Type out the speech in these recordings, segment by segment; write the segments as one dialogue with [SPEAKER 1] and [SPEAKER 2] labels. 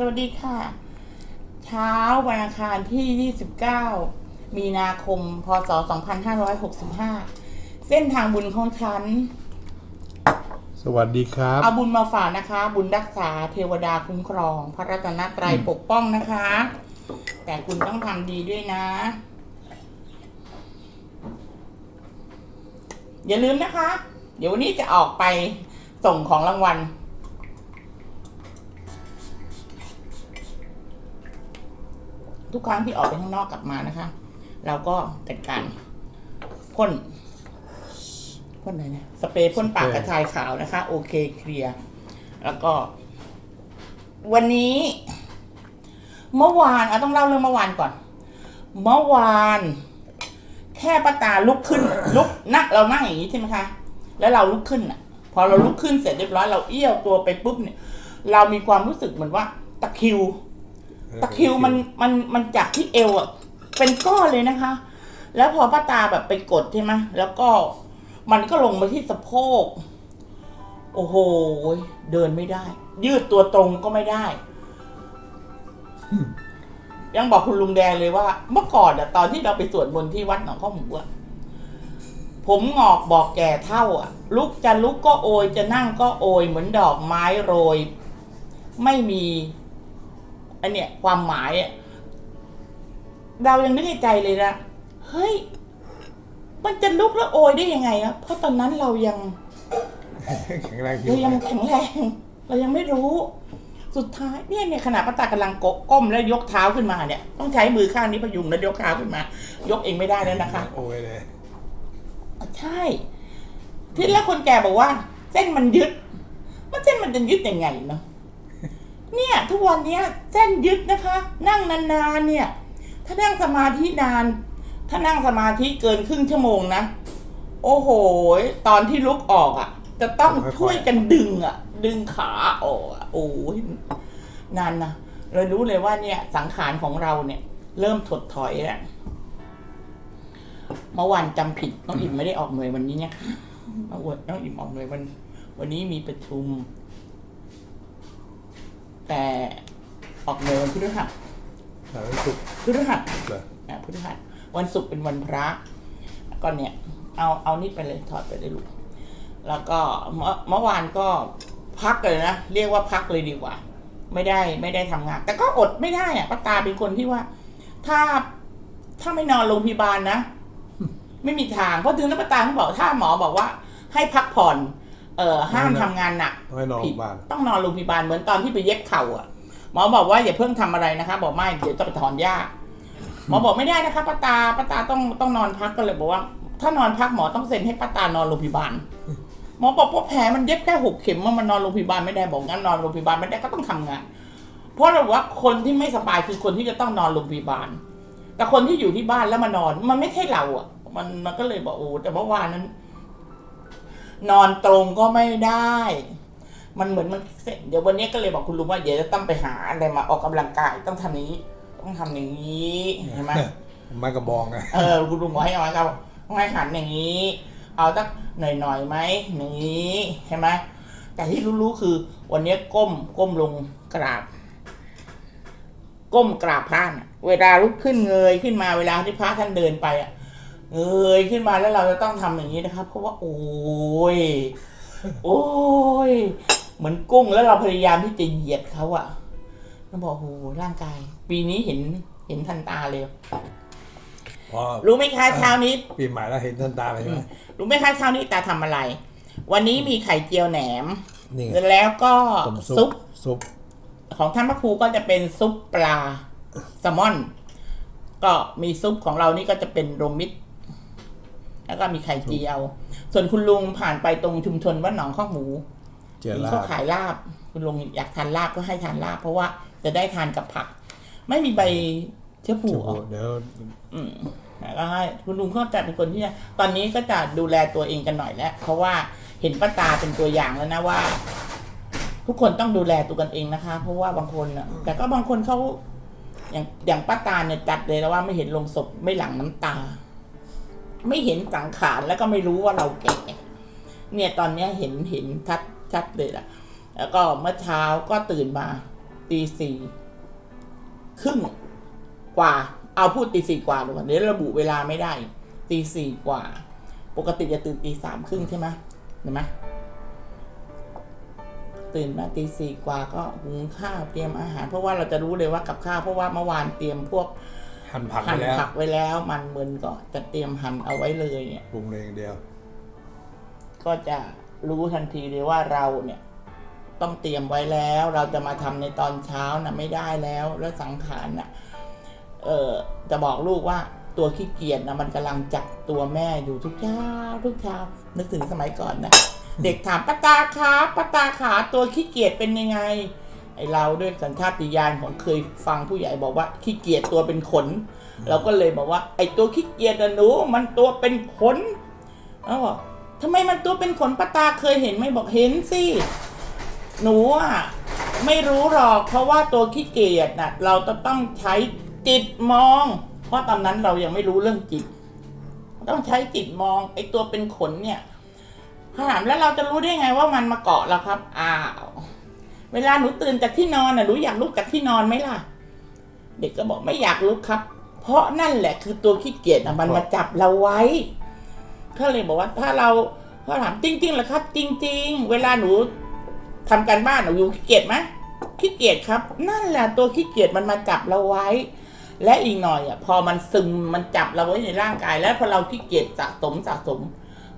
[SPEAKER 1] สวัสดีค่ะ เช้าวันอังคารที่ 29 มีนาคม พศ 2565 เส้นทางบุญของฉัน
[SPEAKER 2] สวัสดีครับ
[SPEAKER 1] เอาบุญมาฝากนะคะ บุญรักษาเทวดาคุ้มครอง พระรัตนตรัยปกป้องนะคะ แต่คุณต้องทำดีด้วยนะ อย่าลืมนะคะ เดี๋ยววันนี้จะออกไปส่งของรางวัล ทุกครั้งที่ออกไปข้างนอกกลับมานะคะ เราก็จัดการพ่นพ่นอะไรนะสเปรย์พ่นปาก
[SPEAKER 2] สเปรย์
[SPEAKER 1] กระชายขาวนะคะ โอเคเคลียร์แล้วก็ วันนี้ เมื่อวานเอาต้องเล่าเรื่องเมื่อวานก่อน เมื่อวาน แค่ป้าตาลุกขึ้น ลุกนั่งเรานั่งอย่างนี้ใช่ไหมคะ แล้วเราลุกขึ้นอะ พอเราลุกขึ้นเสร็จเรียบร้อยเราเอี้ยวตัวไปปุ๊บเนี่ย เรามีความรู้สึกเหมือนว่าตะคริว ตะคริวมันมันมันจากที่เอวอะเป็นก้อนเลยนะคะ แล้วพอป้าตาแบบไปกดใช่ไหมแล้วก็มันก็ลงมาที่สะโพก โอ้โห เดินไม่ได้ ยืดตัวตรงก็ไม่ได้ ยังบอกคุณลุงแดงเลยว่า เมื่อก่อนอะตอนที่เราไปสวดมนต์ที่วัดหนองข้าวหมูอะผมงอกบอกแก่เท่าอะลุกจะลุกก็โอย จะนั่งก็โอย เหมือนดอกไม้โรย ไม่มี อันเนี้ยความหมายอะเรายังนึกในใจเลยนะเฮ้ย มันจะลุกแล้วโอยได้ยังไงอะเพราะตอนนั้นเรายัง
[SPEAKER 2] แข็งแรง
[SPEAKER 1] เรายังแข็งแรง เรายังไม่รู้ สุดท้ายเนี่ยเนี่ยขณะป้าตากำลังก้มแล้วยกเท้าขึ้นมาเนี่ย ต้องใช้มือข้างนี้พยุงแล้วยกเท้าขึ้นมา ยกเองไม่ได้แล้วนะคะ
[SPEAKER 2] โอ้ยเลย
[SPEAKER 1] ใช่ ที่แรกคนแก่บอกว่า เส้นมันยึด มันเส้นมันจะยึดยังไงเนาะ เนี่ยทุกวันนี้เส้นยึดนะคะ นั่งนานๆเนี่ย ถ้านั่งสมาธินาน ถ้านั่งสมาธิเกินครึ่งชั่วโมงนะโอ้โห ตอนที่ลุกออกอะ จะต้องช่วยกันดึงอะ ดึงขาออกอะโอ้ยนานนะเรารู้เลยว่าเนี่ย สังขารของเราเนี่ย เริ่มถดถอยแล้วเมื่อวานจำผิดน้องอิ่มไม่ได้ออกหน่วยวันนี้เนี่ยเมื่อวันน้องอิ่มออกหน่วยวัน วันนี้มีประชุม แต่ออกหน่วยวันพฤหัส
[SPEAKER 2] สารสุข
[SPEAKER 1] พฤหัส
[SPEAKER 2] เหรอ
[SPEAKER 1] อะพฤหัสวันศุกร์เป็นวันพระก็เนี่ย เอาเอานี่ไปเลยถอดไปเลยลูกแล้วก็เมื่อเมื่อวานก็พักเลยนะ เรียกว่าพักเลยดีกว่า ไม่ได้ไม่ได้ทำงาน แต่ก็อดไม่ได้อะป้าตาเป็นคนที่ว่า ถ้าถ้าไม่นอนโรงพยาบาลนะ ไม่มีทางเพราะถึงแล้วป้าตาเขาบอกถ้าหมอบอกว่า ให้พักผ่อน เอ่อห้ามทำงานหนัก
[SPEAKER 2] ต้องให้นอนโรงพยาบาล
[SPEAKER 1] ต้องนอนโรงพยาบาลเหมือนตอนที่ไปเย็บเข่าอะหมอบอกว่าอย่าเพิ่งทำอะไรนะคะ บอกไม่เดี๋ยวจะไปถอนหญ้าหมอบอกไม่ได้นะคะป้าตาป้าตาต้องต้องนอนพักก็เลยบอกว่า ถ้านอนพักหมอต้องเซ็นให้ป้าตานอนโรงพยาบาลหมอบอกว่าแผลมันเย็บแค่หกเข็มมันนอนโรงพยาบาลไม่ได้บอกงั้นนอนโรงพยาบาลไม่ได้ก็ต้องทำงาน เพราะเราบอกว่าคนที่ไม่สบายคือคนที่จะต้องนอนโรงพยาบาล แต่คนที่อยู่ที่บ้านแล้วมานอน มันไม่ใช่เราอะ มันมันก็เลยบอกโอ้แต่เมื่อวานนั้น นอนตรงก็ไม่ได้ มันเหมือนมันเสร็จเดี๋ยววันนี้ก็เลยบอกคุณลุงว่าเดี๋ยวจะต้องไปหาอะไรมาออกกำลังกายต้องทำอย่างนี้ต้องทำอย่างนี้เห็นไหม
[SPEAKER 2] ไม้กระบองไง
[SPEAKER 1] เออคุณลุงบอกให้เอาไว้ครับต้องให้หันอย่างนี้ เอาสักหน่อยหน่อยๆไหมอย่างนี้ใช่ไหมแต่ที่รู้ๆคือ วันนี้ก้มก้มลงกราบ ก้มกราบพระน่ะเวลาลุกขึ้นเงยขึ้นมาเวลาที่พระท่านเดินไปอะ เงยขึ้นมาแล้วเราจะต้องทำอย่างนี้นะครับ เพราะว่า โอ้ย โอ้ย เหมือนกุ้งแล้วเราพยายามที่จะเหยียดเขาอะเราบอกโอ้โหร่างกาย ปีนี้เห็นเห็นทันตาเลย
[SPEAKER 2] พอ
[SPEAKER 1] รู้ไหมคะเช้านี้
[SPEAKER 2] ปีใหม่แล้วเห็นทันตาเลยใช่ไหม
[SPEAKER 1] รู้ไหมคะเช้านี้ตาทำอะไร วันนี้มีไข่เจียวแหนม
[SPEAKER 2] นี่ไง
[SPEAKER 1] แล้วก็
[SPEAKER 2] ต้ม
[SPEAKER 1] ซุ
[SPEAKER 2] ซุ
[SPEAKER 1] ป
[SPEAKER 2] ปซุป
[SPEAKER 1] ของท่านพระครูก็จะเป็นซุปปลาแซลมอน ก็มีซุปของเรานี่ก็จะเป็นโรวมมิตร แล้วก็มีไข่เจียว ส่วนคุณลุงผ่านไปตรงชุมชนวัดหนองข้อกหมู
[SPEAKER 2] เจอ
[SPEAKER 1] เห็น
[SPEAKER 2] ลา
[SPEAKER 1] เขา
[SPEAKER 2] บ
[SPEAKER 1] ขายลาบ คุณลุงอยากทานลาบก็ให้ทานลาบ เพราะว่าจะได้ทานกับผัก ไม่มีใบเชื้อผู
[SPEAKER 2] เดี๋ยว
[SPEAKER 1] ออก
[SPEAKER 2] เดี๋ยว
[SPEAKER 1] อืมแล้วก็ให้คุณลุงเขาจะเป็นคนที่ตอนนี้ก็จะดูแลตัวเองกันหน่อยแล้ว เพราะว่าเห็นป้าตาเป็นตัวอย่างแล้วนะว่า ทุกคนต้องดูแลตัวกันเองนะคะ เพราะว่าบางคนน่ะแต่ก็บางคนเขาอย่างอย่างป้าตาเนี่ยจัดเลยแล้วว่าไม่เห็นลงศพไม่หลั่งน้ำตา ไม่เห็นสังขารแล้วก็ไม่รู้ว่าเราแก่เนี่ยตอนเนี้ยเห็นเห็นชัดชัดเลยล่ะ แล้วก็เมื่อเช้าก็ตื่นมาตีสี่ครึ่งกว่า เอาพูดตีสี่กว่าดีกว่าเดี๋ยวระบุเวลาไม่ได้ตีสี่กว่า ปกติจะตื่นตีสามครึ่งใช่ไหมเห็นไหมตื่นมาตีสี่กว่าก็หุงข้าวเตรียมอาหาร เพราะว่าเราจะรู้เลยว่ากับข้าวเพราะว่าเมื่อวานเตรียมพวก
[SPEAKER 2] หั่นผักไป
[SPEAKER 1] หั่น
[SPEAKER 2] แล้ว
[SPEAKER 1] ผักไว้แล้วมันเมินก็จะเตรียมหั่นเอาไว้เลยเนี่ย
[SPEAKER 2] ปรุงเลยอย่างเดียว
[SPEAKER 1] ก็จะรู้ทันทีเลยว่าเราเนี่ย ต้องเตรียมไว้แล้ว เราจะมาทำในตอนเช้านะไม่ได้แล้ว แล้วสังขารน่ะ เออจะบอกลูกว่าตัวขี้เกียจนะมันกำลังจับตัวแม่อยู่ทุกเช้าทุกเช้านึกถึงสมัยก่อนนะ เด็กถามป้าตาขาป้าตาขาตัวขี้เกียจเป็นยังไง ไอเราด้วยสัญชาติญาณของเคยฟังผู้ใหญ่บอกว่าขี้เกียจตัวเป็นขน เราก็เลยบอกว่า ไอตัวขี้เกียจอะหนูมันตัวเป็นขนแล้วบอกทำไมมันตัวเป็นขนป้าตาเคยเห็นไหมบอกเห็นสิหนูอะไม่รู้หรอก เพราะว่าตัวขี้เกียจน่ะ เราจะต้องใช้จิตมอง เพราะตอนนั้นเรายังไม่รู้เรื่องจิต ต้องใช้จิตมอง ไอ้ตัวเป็นขนเนี่ยถามแล้วเราจะรู้ได้ไงว่ามันมาเกาะเราครับอ้าว เวลาหนูตื่นจากที่นอนน่ะหนูอยากลุกจากที่นอนไหมล่ะ เด็กก็บอกไม่อยากลุกครับ เพราะนั่นแหละคือตัวขี้เกียจน่ะมันมาจับเราไว้ก็เลยบอกว่าถ้าเราเขาถามจริงๆเหรอครับ จริง ๆ เวลาหนูทำการบ้านหนูอยู่ขี้เกียจไหมขี้เกียจครับ นั่นแหละตัวขี้เกียจมันมาจับเราไว้ และอีกหน่อยอะพอมันซึมมันจับเราไว้ในร่างกาย แล้วพอเราขี้เกียจสะสมสะสม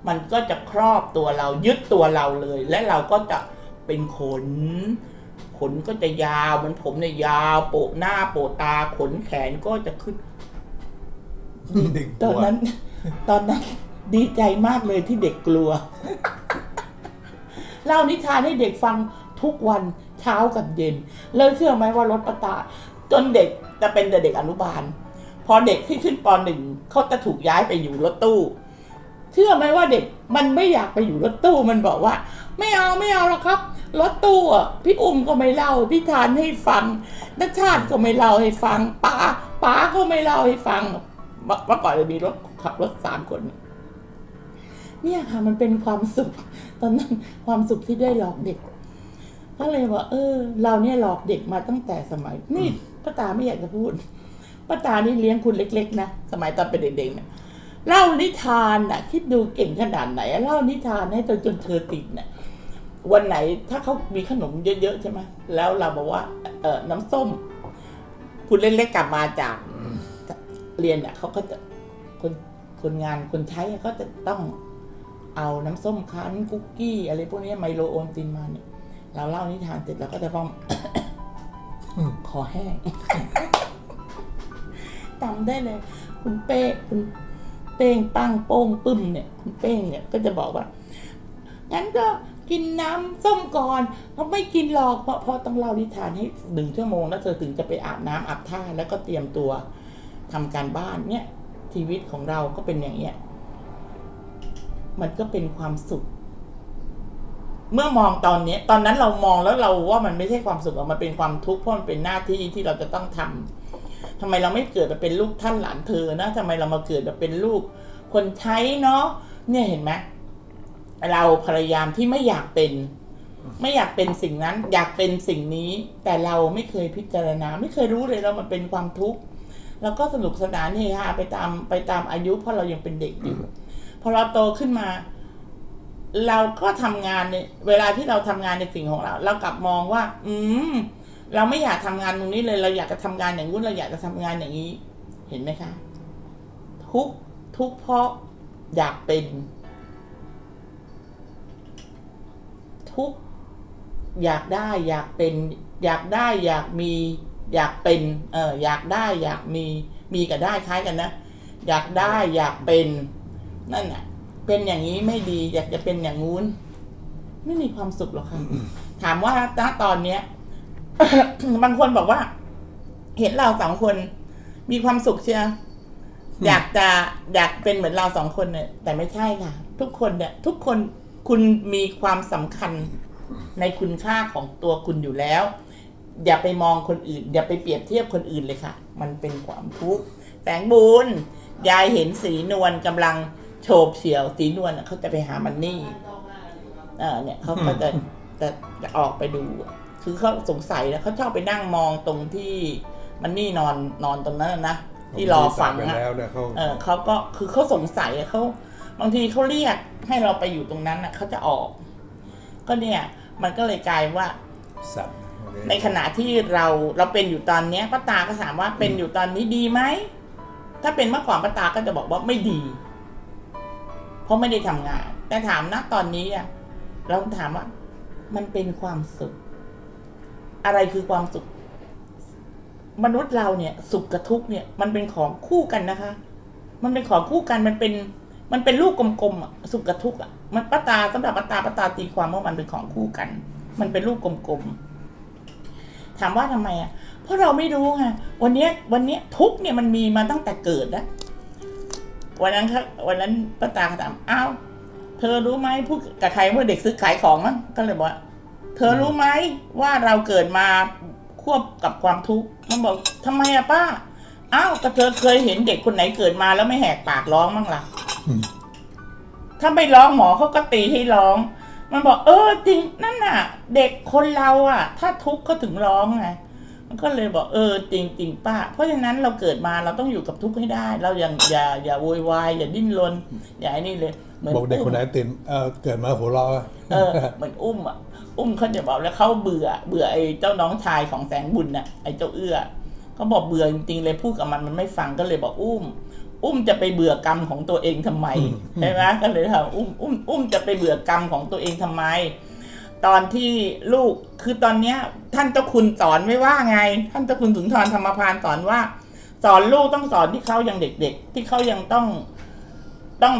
[SPEAKER 1] มันก็จะครอบตัวเรายึดตัวเราเลย และเราก็จะ เป็นขน ขนก็จะยาวเหมันผมเนี่ยยาว โปะหน้าโปะตาขนแขนก็จะขึ้น
[SPEAKER 2] เด็ก
[SPEAKER 1] ต
[SPEAKER 2] ตั
[SPEAKER 1] อน
[SPEAKER 2] ว
[SPEAKER 1] นั้น ตอนนั้นดีใจมากเลยที่เด็กกลัว เล่านิทานให้เด็กฟังทุกวันเช้ากับเย็น แล้วเชื่อไหมว่ารถประตา จนเด็กจะเป็นแต่เด็กอนุบาล พอเด็กที่ขึ้นปหนึ่งเขาจะถูกย้ายไปอยู่รถตู้ เชื่อไหมว่าเด็กมันไม่อยากไปอยู่รถตู้มันบอกว่า ไม่เอาไม่เอาหรอกครับรถตู้อะพี่อุ้มก็ไม่เล่าพี่ทานให้ฟังนักชาติก็ไม่เล่าให้ฟังป้าป้าก็ไม่เล่าให้ฟังเมื่อเมื่อก่อนจะมีรถขับรถสามคน เนี่ยค่ะมันเป็นความสุข ตอนนั้นความสุขที่ได้หลอกเด็กก็เลยว่า เออ เราเนี่ยหลอกเด็กมาตั้งแต่สมัยนี่ป้าตาไม่อยากจะพูดป้าตานี่เลี้ยงคุณเล็ก ๆ นะสมัยตอนเป็นเด็กๆเนี่ย เล่านิทานน่ะ คิดดูเก่งขนาดไหนเล่านิทานให้จนจนเธอติดเนี่ยวันไหนถ้าเขามีขนมเยอะๆใช่ไหมแล้วเราบอกว่า เออน้ำส้มคุณเล็กๆกลับมาจากเรียนเนี่ยเขาก็จะคนคนงานคนใช้ก็จะต้องเอาน้ำส้มคั้นคุกกี้ อะไรพวกนี้ไมโลโอนตินมาเนี่ยเราเล่านิทานเสร็จเราก็จะพร้อมคอแห้งจำได้เลย คุณเป้คุณ ป้งปังโป้งปึ้มเนี่ยคุณเป้งเนี่ยก็จะบอกว่า งั้นก็กินน้ำส้มก่อนเขาไม่กินหรอกเพราะเพราะต้องเล่านิทานให้หนึ่งชั่วโมงแล้วเธอถึงจะไปอาบน้ำอาบท่าแล้วก็เตรียมตัวทำการบ้านเนี่ย ชีวิตของเราก็เป็นอย่างเงี้ยมันก็เป็นความสุข เมื่อมองตอนนี้ตอนนั้นเรามองแล้วเราว่ามันไม่ใช่ความสุขหรอกมันเป็นความทุกข์เพราะมันเป็นหน้าที่ที่เราจะต้องทำ ทำไมเราไม่เกิดมาเป็นลูกท่านหลานเธอนะทำไมเรามาเกิดมาเป็นลูก คนใช้เนาะเนี่ยเห็นไหมเราพยายามที่ไม่อยากเป็น ไม่อยากเป็นสิ่งนั้น อยากเป็นสิ่งนี้ แต่เราไม่เคยพิจารณา ไม่เคยรู้เลยเรามันเป็นความทุกข์แล้วก็สนุกสนานเฮฮาไปตามไปตามอายุ เพราะเรายังเป็นเด็กอยู่พอเราโตขึ้นมา เราก็ทำงานในเวลาที่เราทำงานในสิ่งของเรา เรากลับมองว่า อืม เราไม่อยากทำงานตรงนี้เลย เราอยากจะทำงานอย่างนู้นเราอยากจะทำงานอย่างนี้ เห็นไหมคะ ทุกข์ทุกข์เพราะอยากเป็น ทุกข์อยากได้ อยากเป็น อยากได้ อยากมี อยากเป็น เอออยากได้ อยากมี มีกับได้คล้ายกันนะ อยากได้ อยากเป็น นั่นน่ะ เป็นอย่างนี้ไม่ดี อยากจะเป็นอย่างงู้น ไม่มีความสุขหรอกค่ะ ถามว่าณตอนเนี้ย บางคนบอกว่า เห็นเราสองคนมีความสุขเชียวอยากจะอยากเป็นเหมือนเราสองคนเนี่ย แต่ไม่ใช่ค่ะ ทุกคนเนี่ย ทุกคนคุณมีความสำคัญในคุณค่าของตัวคุณอยู่แล้ว อย่าไปมองคนอื่น อย่าไปเปรียบเทียบคนอื่นเลยค่ะ มันเป็นความทุกข์แสงบุญยายเห็นสีนวลกำลังโฉบเฉี่ยว สีนวลน่ะเขาจะไปหามันนี่ เออเนี่ยเขาก็จะจะจะออกไปดู คือเขาสงสัยนะเขาชอบไปนั่งมองตรงที่มันนี่นอนนอนตรงนั้นน่ะนะที่รอฟัง
[SPEAKER 2] ไป
[SPEAKER 1] นะ
[SPEAKER 2] แล้วเนี่ยเขา
[SPEAKER 1] เออเขาก็คือเขาสงสัยอะเขาบางทีเขาเรียกให้เราไปอยู่ตรงนั้นน่ะเขาจะออก ก็เนี่ยมันก็เลยกลายว่า
[SPEAKER 2] สัตว์
[SPEAKER 1] ในขณะที่เราเราเป็นอยู่ตอนเนี้ยป้าตาก็ถามว่าเป็นอยู่ตอนนี้ดีไหมถ้าเป็นเมื่อก่อนป้าตาก็จะบอกว่าไม่ดี เพราะไม่ได้ทำงาน แต่ถามนะตอนนี้อะเราถามว่า มันเป็นความสุข อะไรคือความสุข มนุษย์เราเนี่ยสุขกับทุกเนี่ย มันเป็นของคู่กันนะคะ มันเป็นของคู่กันมันเป็น มันเป็นลูกกลมๆอะสุขกับทุกข์อะมันป้าตาสำหรับป้าตาป้าตาตีความว่ามันเป็นของคู่กัน มันเป็นลูกกลมๆถามว่าทำไมอะเพราะเราไม่รู้ไงวันเนี้ย วันเนี้ยทุกเนี่ยมันมีมาตั้งแต่เกิดแล้ววันนั้นครับวันนั้นป้าตาถามอ้าวเธอรู้ไหมพูดกับใครเมื่อเด็กซื้อขายของมั้งก็เลยบอกว่า เธอรู้ไหมว่าเราเกิดมาควบกับความทุกข์มันบอกทำไมอะป้าอ้าวก็เธอเคยเห็นเด็กคนไหนเกิดมาแล้วไม่แหกปากร้องมั้งล่ะถ้าไม่ร้องหมอเขาก็ตีให้ร้อง มันบอก เออ จริงนั่นน่ะ เด็กคนเราอะ ถ้าทุกข์ก็ถึงร้องไงมันก็เลยบอกเออจริงจริงป้า เพราะฉะนั้นเราเกิดมาเราต้องอยู่กับทุกข์ให้ได้ เราอย่าอย่าอย่าโวยวายอย่าดิ้นรนอย่าไอ้นี่เลยหมื
[SPEAKER 2] บอกเด็กคนไหนตื่นเออเกิดมาหัวเราะอะ
[SPEAKER 1] เออเหมือนอุ้มอะ อุ้มเขาจะบอกแล้วเขาเบื่อ เบื่อไอ้เจ้าน้องชายของแสงบุญน่ะไอ้เจ้าเอื้อเขาบอกเบื่อจริงๆเลยพูดกับมันมันไม่ฟังก็เลยบอกอุ้ม อุ้มจะไปเบื่อกรรมของตัวเองทำไมใช่ไหมก็เลยถามอุ้มอุ้มอุ้มจะไปเบื่อกรรมของตัวเองทำไม ตอนที่ลูกคือตอนเนี้ย ท่านเจ้าคุณสอนไม่ว่าไง ท่านเจ้าคุณสุนทรธรรมพานสอนว่า สอนลูกต้องสอนที่เขายังเด็ก ๆ ที่เขายังต้องต้อง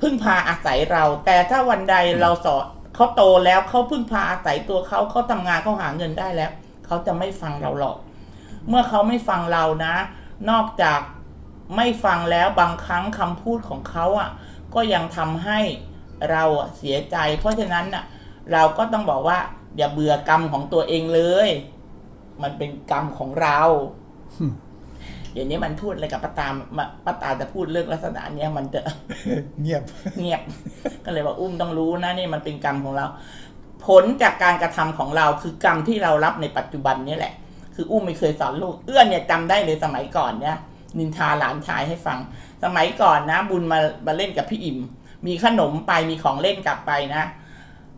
[SPEAKER 1] พึ่งพาอาศัยเรา แต่ถ้าวันใดเราสอน เขาโตแล้วเขาพึ่งพาอาศัยตัวเขาเขาทำงานเขาหาเงินได้แล้ว เขาจะไม่ฟังเราหรอก เมื่อเขาไม่ฟังเรานะ นอกจากไม่ฟังแล้วบางครั้งคำพูดของเขาอะ ก็ยังทำให้เราเสียใจ เพราะฉะนั้นน่ะ เราก็ต้องบอกว่า อย่าเบื่อกรรมของตัวเองเลย มันเป็นกรรมของเรา เดี๋ยวนี้มันพูดอะไรกับป้าตามมาป้าตาจะพูดเรื่องลักษณะเนี้ยมันจะ
[SPEAKER 2] เงียบ
[SPEAKER 1] เงียบ ก็เลยว่าอุ้มต้องรู้นะนี่มันเป็นกรรมของเรา ผลจากการกระทำของเราคือกรรมที่เรารับในปัจจุบันนี้แหละ คืออุ้มไม่เคยสอนลูกเอื้อนเนี่ยจำได้เลยสมัยก่อนเนี่ยนินทาหลานชายให้ฟัง สมัยก่อนนะ บุญมามาเล่นกับพี่อิ่ม มีขนมไปมีของเล่นกลับไปนะ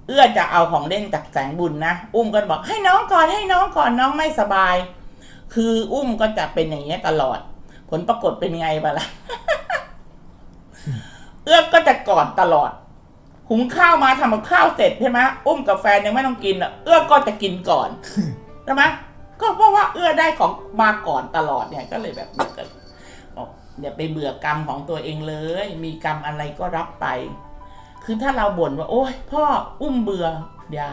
[SPEAKER 1] เอื้อจะเอาของเล่นจากแสงบุญนะ อุ้มก็บอกให้น้องก่อนให้น้องก่อนน้องไม่สบาย คืออุ้มก็จะเป็นอย่างเงี้ยตลอด ผลปรากฏเป็นไงบ้าล่ะ เอื้อก็จะกอดตลอด หุงข้าวมาทำกับข้าวเสร็จใช่ไหมอุ้มกับแฟนยังไม่ต้องกินอะเอื้อก็จะกินก่อนใช่ไหมก็เพราะว่าเอื้อได้ของมาก่อนตลอดเนี่ยก็เลยแบบบอกอย่าไปเบื่อกรรมของตัวเองเลย มีกรรมอะไรก็รับไป คือถ้าเราบ่นว่า โอ๊ยพ่ออุ้มเบื่ออย่า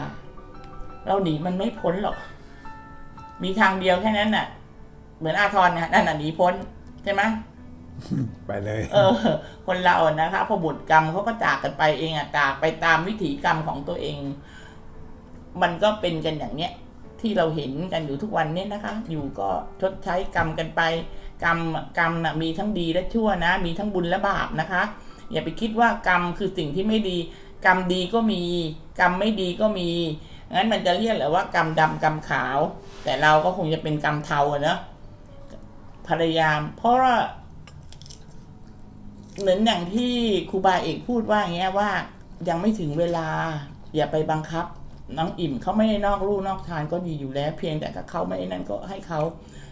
[SPEAKER 1] เราหนีมันไม่พ้นหรอก มีทางเดียวแค่นั้นน่ะ เหมือนอาทรเนี่ยนั่นน่ะหนีพ้นใช่ไหม
[SPEAKER 2] ไปเลย
[SPEAKER 1] เออ คนเราอะนะคะพอบุญกรรมเขาก็จากกันไปเองอะจากไปตามวิถีกรรมของตัวเอง มันก็เป็นกันอย่างเนี้ยที่เราเห็นกันอยู่ทุกวันเนี้ยนะคะ อยู่ก็ชดใช้กรรมกันไป กรรมกรรมนะมีทั้งดีและชั่วนะ มีทั้งบุญและบาปนะคะ อย่าไปคิดว่ากรรมคือสิ่งที่ไม่ดี กรรมดีก็มี กรรมไม่ดีก็มี งั้นมันจะเรียกแหละว่ากรรมดำกรรมขาว แต่เราก็คงจะเป็นกรรมเทาเนอะพยายาม เพราะว่าเหมือนอย่างที่ครูบาเอกพูดว่าอย่างเงี้ยว่า ยังไม่ถึงเวลา อย่าไปบังคับ น้องอิ่มเขาไม่ได้นอกลู่นอกทางก็ดีอยู่แล้ว เพียงแต่ถ้าเขาไม่ได้นั่นก็ให้เขา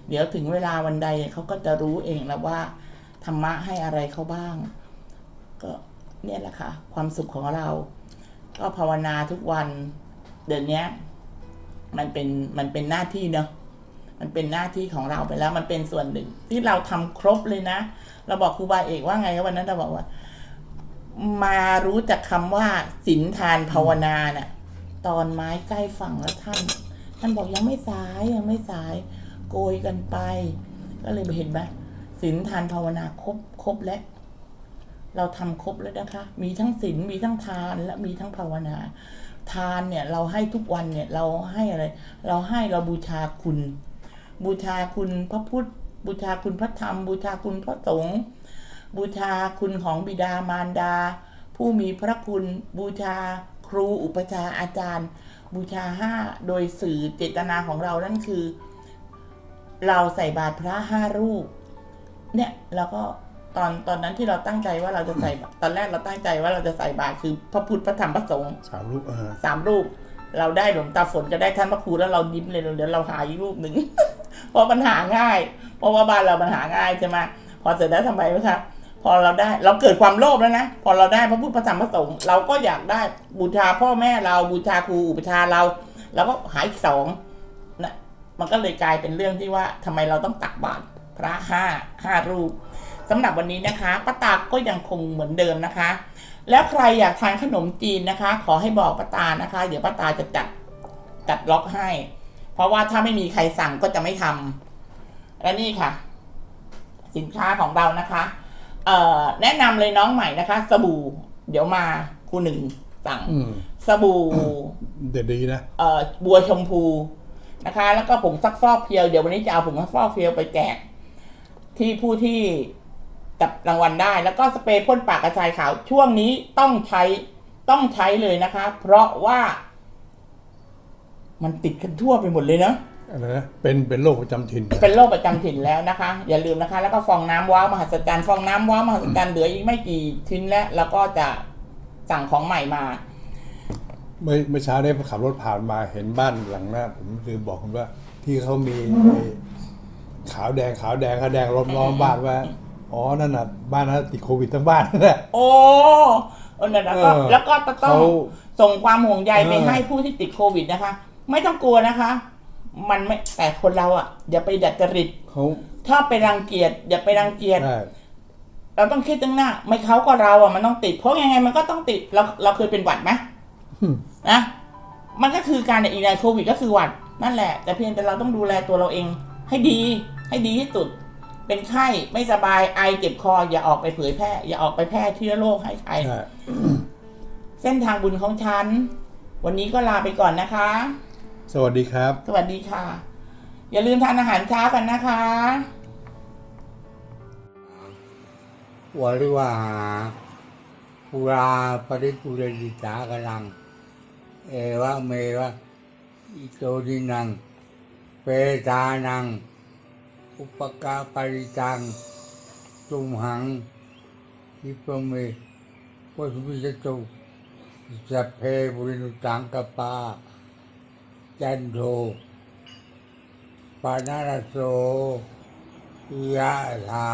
[SPEAKER 1] เดี๋ยวถึงเวลาวันใดเขาก็จะรู้เองแล้วว่าธรรมะให้อะไรเขาบ้าง ก็เนี่ยแหละค่ะ ความสุขของเรา ก็ภาวนาทุกวัน เดี๋ยวนี้มันเป็นมันเป็นหน้าที่เนอะมันเป็นหน้าที่ของเราไปแล้ว มันเป็นส่วนหนึ่ง ที่เราทำครบเลยนะ เราบอกครูบาเอกว่าไงครับวันนั้นเราบอกว่า มารู้จักคำว่าศีลทานภาวนาเนี่ยตอนไม้ใกล้ฝั่งแล้วท่าน ท่านบอกยังไม่สายยังไม่สาย โกยกันไป ก็เลยเห็นไหมศีลทานภาวนาครบครบแล้วเราทำครบแล้วนะคะ มีทั้งศีลมีทั้งทานและมีทั้งภาวนา ทานเนี่ยเราให้ทุกวันเนี่ยเราให้อะไร เราให้เราบูชาคุณ บูชาคุณพระพุทธ บูชาคุณพระธรรม บูชาคุณพระสงฆ์บูชาคุณของบิดามารดา ผู้มีพระคุณบูชาครูอุปชาอาจารย์ บูชาห้าโดยสื่อเจตนาของเรานั่นคือ เราใส่บาตรพระห้ารูป เนี่ยเราก็ ตอนตอนนั้นที่เราตั้งใจว่าเราจะใส่บาตรตอนแรกเราตั้งใจว่าเราจะใส่บาตรคือพระพุทธพระธรรมพระสงฆ์
[SPEAKER 2] สามลูกเออ
[SPEAKER 1] สามรูป เราได้หลวงตาฝนก็ได้ท่านพระครูแล้วเรายิ้มเลยเดี๋ยวเราหาอีกรูปหนึ่ง เพราะปัญหาง่าย เพราะว่าบ้านเราปัญหาง่ายใช่ไหมพอเสร็จแล้วทำไมวะคะพอเราได้เราเกิดความโลภแล้วนะพอเราได้พระพุทธพระธรรมพระสงฆ์เราก็อยากได้บูชาพ่อแม่เราบูชาครูอุปชฌาย์เราเราก็หาอีกสองนะมันก็เลยกลายเป็นเรื่องที่ว่าทำไมเราต้องตักบาตรพระห้าห้ารูป สำหรับวันนี้นะคะป้าตาก็ยังคงเหมือนเดิมนะคะ แล้วใครอยากทานขนมจีนนะคะ ขอให้บอกป้าตานะคะ เดี๋ยวป้าตาจะจัดจัดล็อกให้ เพราะว่าถ้าไม่มีใครสั่งก็จะไม่ทำและนี่ค่ะ สินค้าของเรานะคะเอ่อแนะนำเลยน้องใหม่นะคะ สบู่ เดี๋ยวมาครูหนึ่งสั่ง
[SPEAKER 2] อืม
[SPEAKER 1] สบู่
[SPEAKER 2] เดี๋ยวดีนะ
[SPEAKER 1] เอ่อบัวชมพูนะคะ แล้วก็ผงซักฟอกเพียวเดี๋ยววันนี้จะเอาผงซักฟอกเพียวไปแจกที่ผู้ที่ จับรางวัลได้ แล้วก็สเปรย์พ่นปากกระชายขาวช่วงนี้ต้องใช้ต้องใช้เลยนะคะ เพราะว่า มันติดกันทั่วไปหมดเลยเนาะ
[SPEAKER 2] อะไรนะเป็นเป็นโรคประจำถิ่น
[SPEAKER 1] เป็นโรคประจำถิ่นแล้วนะคะ อย่าลืมนะคะ แล้วก็ฟองน้ำว้าวมหัศจรรย์ฟองน้ำว้าวมหัศจรรย์เหลืออีกไม่กี่ชิ้นแล้วแล้วก็จะสั่งของใหม่มา
[SPEAKER 2] เมื่อเมื่อเช้าได้ขับรถผ่านมาเห็นบ้านหลังหน้าผมคือบอกคุณว่าที่เขามีไอ้ขาวแดงขาวแดงขาวแดงล้อมล้อมบ้านว่า อ๋อนั่นน่ะบ้านนั้นติดโควิดทั้งบ้านนั่นแหละ
[SPEAKER 1] โอ้เออนั่นนะก็
[SPEAKER 2] เออ
[SPEAKER 1] แล้วก็ต้อง
[SPEAKER 2] เขา
[SPEAKER 1] ส่งความห่วงใยไป
[SPEAKER 2] เออ
[SPEAKER 1] ให้ผู้ที่ติดโควิดนะคะ ไม่ต้องกลัวนะคะ มันไม่แต่คนเราอะอย่าไปดัดจริต
[SPEAKER 2] เขา
[SPEAKER 1] ถ้าไปรังเกียจอย่าไปรังเกียจ
[SPEAKER 2] ได้
[SPEAKER 1] เราต้องคิดตั้งหน้า ไม่เขาก็เราอะมันต้องติด เพราะยังไงมันก็ต้องติดเราเราเคยเป็นหวัดไหม
[SPEAKER 2] อืม
[SPEAKER 1] นะมันก็คือการอีกในโควิดก็คือหวัดนั่นแหละ แต่เพียงแต่เราต้องดูแลตัวเราเอง ให้ดี ให้ดีที่สุด เป็นไข้ไม่สบายไอเจ็บคอ อย่าออกไปเผยแพร่ อย่าออกไปแพร่เชื้อโรคให้ใคร
[SPEAKER 2] ใช่
[SPEAKER 1] เส้นทางบุญของฉัน วันนี้ก็ลาไปก่อนนะคะ
[SPEAKER 2] สวัสดีครับ
[SPEAKER 1] สวัสดีค่ะ อย่าลืมทานอาหารเช้ากันนะคะ
[SPEAKER 3] วริวาหาปุราปริปุเรดิตากลัง เอวะเมวะอิโตดินัง เปตานัง อุปกาปริจังตุมหังอิปเมวัสมิจจุสัพเพบุรินุตังกปาจันโทปานารโสยะธา